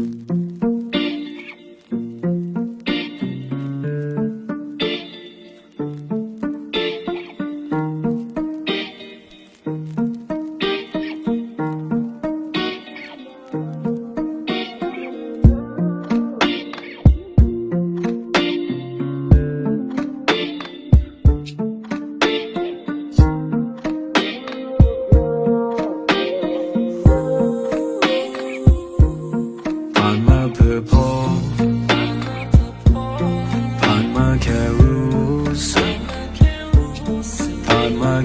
ผ่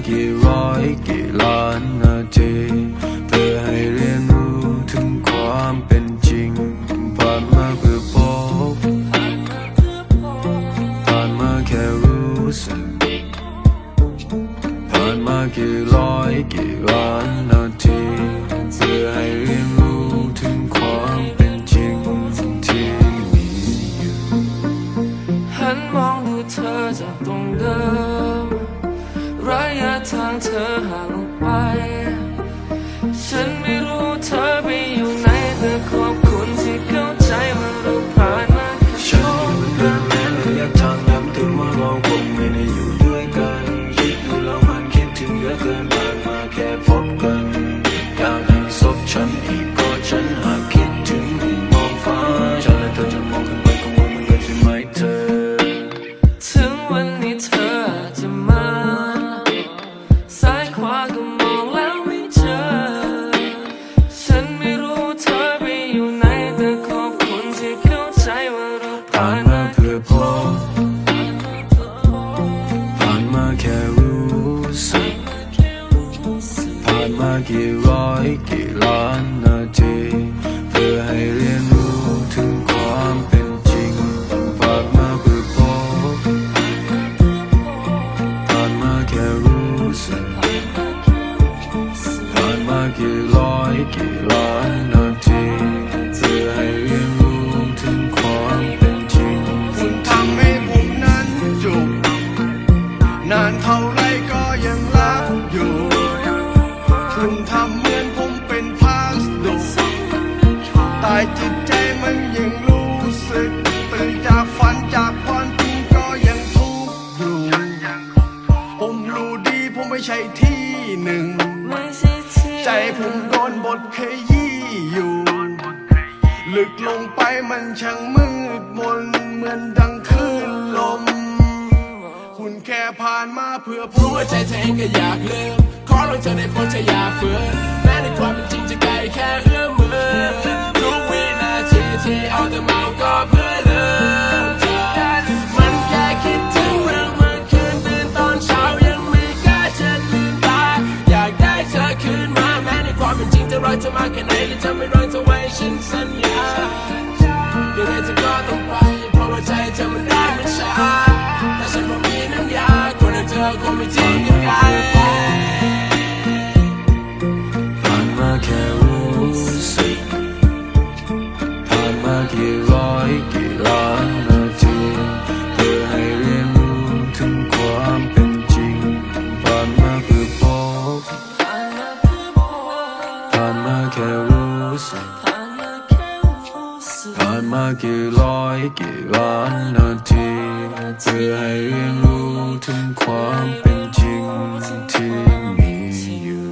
กี่ร้อยกี่ล้านนาทีเพื่อให้เรียนรู้ถึงความเป็นจริงผ่านมาเพื่อพบผ่านมาแค่รู้สึกผ่านมากี่ร้อยกี่ล้านนา อ กี่ร้อยกี่ล้านนาที เพื่อให้เรียนรู้ถึงความเป็นจริงฝากมาเพื่อพบผ่านมาแค่รู้สึกผ่านมากี่ร้อยกี่ล้าน คุณทำเหมือนผมเป็นพาสติกแต่จิตใจมันยังรู้สึก ตื่นจากฝันจากความจริงก็ยังทุกข์อยู่ผมรู้ดีผมไม่ใช่ที่หนึ่ง ใจผมโดนบทขยี้อยู่ ลึกลงไปมันช่างมืดมนเหมือนดังคลื่นลม คุณแค่ผ่านมาเพื่อผมรู้ว่าใจเธอเองก็อยากลืม ขอร้องเธอได้โปรดจะอย่าฝืนแม้ในความเป็นจริงจะไกลแค่เอื้อมมือทุกวินาทีที่เอาแต่เมาก็เพื่อลืมเธอมันแค่คิดถึงเรื่องเมื่อคืนตื่นตอนเช้ายังไม่กล้าจะลืมตาอยากได้เธอคืนมาแม้ในความเป็นจริงจะรอเธอมากแค่ไหนและจะไม่รอเธอไว้ฉันสัญญายังไงเธอก็ต้องไปเพราะว่าใจเธอมันได้ไม่ช้าแต่ฉันบอกมีน้ำยาคนอย่างเธอคงไม่ทิ้งกันไกานมาแค่รู้สึกผ่านมากี่ร้อยกี่ล้านนาที เพื่อให้เรียนรู้ถึงความเป็นจริงที่มีอยู่